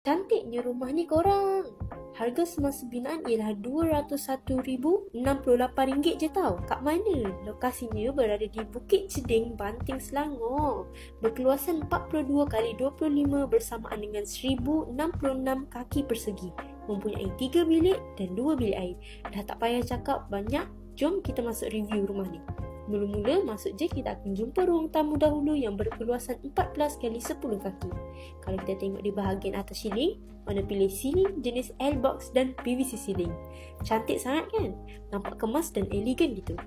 Cantiknya rumah ni korang. Harga semasa binaan ialah RM201,068 je tau. Kat mana? Lokasinya berada di Bukit Ceding, Banting, Selangor. Berkeluasan 42 kali 25 bersamaan dengan 1066 kaki persegi. Mempunyai 3 bilik dan 2 bilik air. Dah tak payah cakap banyak, jom kita masuk review rumah ni. Mula-mula masuk je kita akan jumpa ruang tamu dahulu yang berkeluasan 14 kali 10 kaki. Kalau kita tengok di bahagian atas ceiling, mana pilih ceiling jenis L-box dan PVC ceiling. Cantik sangat kan? Nampak kemas dan elegan gitu.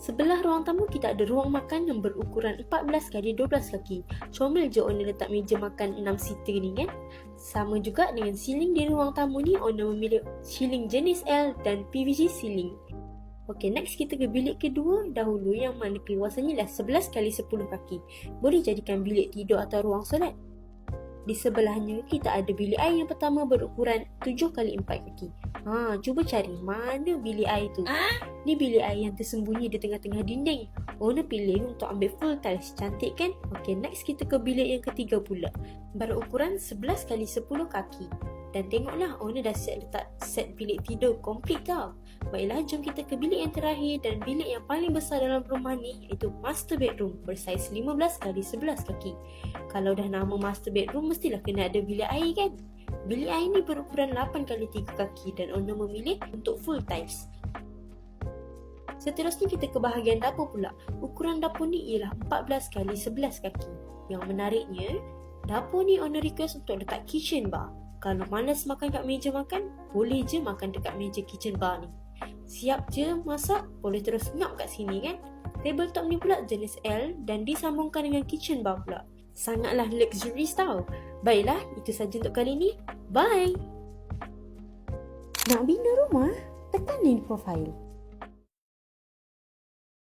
Sebelah ruang tamu kita ada ruang makan yang berukuran 14 kali 12 kaki. Comel je owner letak meja makan 6 seater ni kan? Sama juga dengan ceiling di ruang tamu ni owner memilih ceiling jenis L dan PVC ceiling. Okey, next kita ke bilik kedua dahulu yang mana keluasannya adalah 11 kali 10 kaki. Boleh jadikan bilik tidur atau ruang solat. Di sebelahnya, kita ada bilik air yang pertama berukuran 7 kali 4 kaki. Ha, cuba cari mana bilik air tu. Ni bilik air yang tersembunyi di tengah-tengah dinding. Owner pilih untuk ambil full tiles. Cantik kan? Okey, next kita ke bilik yang ketiga pula. Berukuran 11 kali 10 kaki. Dan tengoklah owner dah set letak set bilik tidur komplit tau. Baiklah jom kita ke bilik yang terakhir dan bilik yang paling besar dalam rumah ni iaitu master bedroom bersaiz 15 kali 11 kaki. Kalau dah nama master bedroom mestilah kena ada bilik air kan? Bilik air ni berukuran 8 kali 3 kaki dan owner memilih untuk full tiles. Seterusnya kita ke bahagian dapur pula. Ukuran dapur ni ialah 14 kali 11 kaki. Yang menariknya, dapur ni owner request untuk letak kitchen bar. Kalau malas makan kat meja makan, boleh je makan dekat meja kitchen bar ni. Siap je masak, boleh terus ngap kat sini kan? Tabletop ni pula jenis L dan disambungkan dengan kitchen bar pula. Sangatlah luxurious tau. Baiklah, itu saja untuk kali ni. Bye! Nak bina rumah? Tekan link profile.